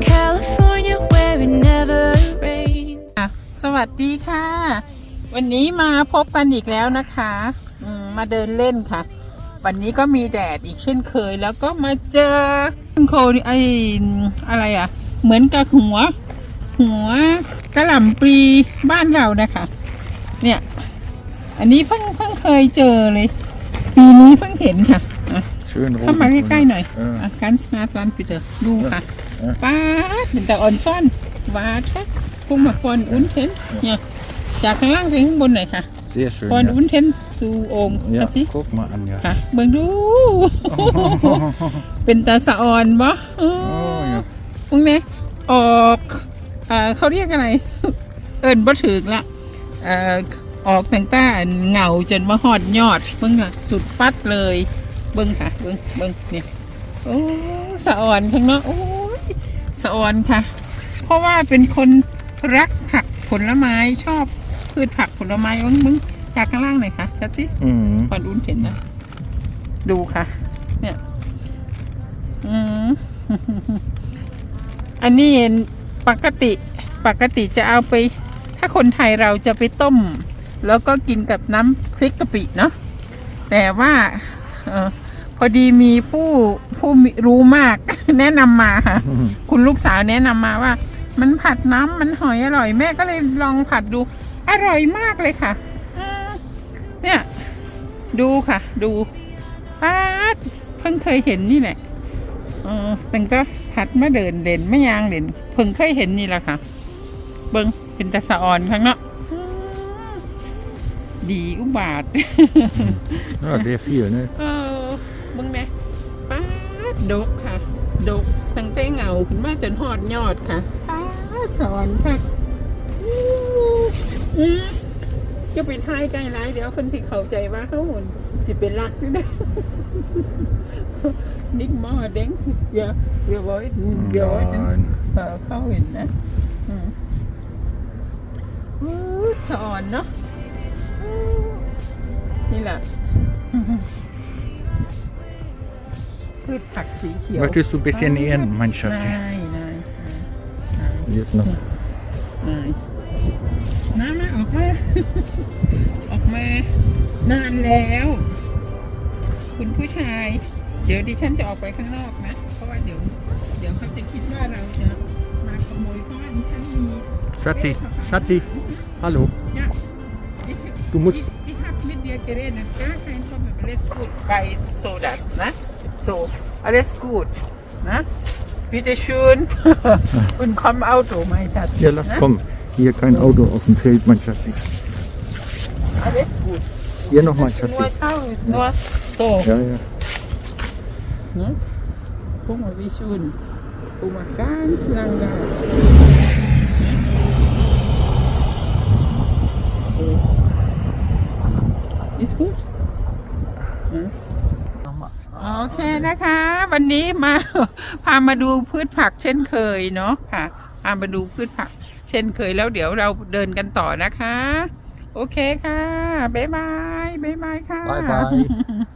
California where it never rains. สวัสดีค่ะ วันนี้มาพบกันอีกแล้วนะคะมมาเดินเล่นค่ะ วันนี้ก็มีแดดอีกเช่นเคย แล้วก็มาเจอต้นโคไออะไรอะ เหมือนกับหัว หัวกระหล่ำปลีบ้านเรานะคะ เนี่ย อันนี้เพิ่งเพิ่งเคยเจอเลย ปีนี้เพิ่งเห็นค่ะอะ Schön เข้ามาใกล้ๆหน่อยเอออะกันสนาร์ลันปิเตอร์ดูค่ะเออป้าดเป็นแต่อ่อนซ่อนวาแท็กกุ้งมาฟอนอุ้นเทนเนี่ย จากข้างล่างไปข้างบนหน่อยค่ะ Sehr schön. ฟอน Ja. อุ้นเทนสู่โองมา ja, สิ guck mal an, ja. ค่ะ เบิ่งดู เป็นตาสะออนบ่เอ Oh, อ ja. มึงเนี่ยออกเอ่อเขาเรียกอะไร เอิญบ่ถึกละเอ่อออกตั้งแต่เหงาจนมาหอดยอดเบิ่งค่ะสุดปัดเลย เบิ่งค่ะ เบิ่งเบิ่งเนี่ยโอ้สะอ่อนข้างนอกโอ้ยสะอ่อนค่ะ เพราะว่าเป็นคนรักผักผลไม้ชอบพืชผักผลไม้มึงมึงจากข้างล่างหน่อยค่ะชัดสิ Mhm. ก่อนอุ้นเห็นนะดูค่ะ เนี่ยอืมอันนี้ปกติปกติจะเอาไป ถ้าคนไทยเราจะไปต้ม แล้วก็กินกับน้ำพริกกะปิเนาะแต่ว่าเออ พอดีมีผู้ผู้มีรู้มาก แนะนำมาค่ะ คุณลูกสาวแนะนำมาว่า มันผัดน้ำมันหอยอร่อยแม่ก็เลยลองผัดดู อร่อยมากเลยค่ะอืมเนี่ย ดูค่ะ ดูป้าดเพิ่งเคยเห็นนี่แหละเออแต่งก็ผัดมาเดินเด่นไม่ยางเด่นเพิ่งเคยเห็นนี่แหละค่ะ เบิ้งเป็นตาสะออนข้างเนาะอืม ดีอุบาท Ja, sehr viel, ne? เออมึงเนี่ยป้าดดกค่ะ ดกตั้งแต่เหงาขึ้นมาจนหอดยอดค่ะป้าดสอนค่ะอืมอืมจะไปทายใกล้ร้ายเดี๋ยวคนสิเข้าใจว่าเขาหนสิเป็นรักด้วยนะนิกมอเด้งเดี๋ยวเดี๋ยวไว้เดี๋ยวไว้นะ Nein. เออเข้าเห็นนะอืมอู้สอนเนาะอู้ นี่แหละพืชผักสีเขียว Möchtest du ein bisschen nähern, mein Schatz? นายนาย Hier ist noch. นายน้ามาออกมา ออกมา นานแล้ว คุณผู้ชาย เดี๋ยวดิฉันจะออกไปข้างนอกนะ เพราะว่าเดี๋ยว เดี๋ยวเขาจะคิดว่าเราจะมาขโมยเพราะว่าดิฉันมี Schatzi, Schatzi, hallo. Du musst. ich, ich habe mit dir geredet, gar kein Problem, alles gut. Bei so das, ne? So, alles gut, ne? Bitte schön. Und komm Auto, mein Schatz. Ja, lass ne? kommen. Hier kein Auto auf dem Feld, mein Schatzi. Alles gut. Hier nochmal, Nur Schatzi. schau, nur so. Ja, ja. Ne? Guck mal, wie schön. Guck mal, ganz lang da. Ist gut? Ja. โอเคนะคะ วันนี้มาพามาดูพืชผักเช่นเคยเนาะค่ะพามาดูพืชผัก เช่นเคยแล้วเดี๋ยวเราเดินกันต่อนะคะ โอเคค่ะบ๊ายบายบ๊ายบายค่ะ Bye bye.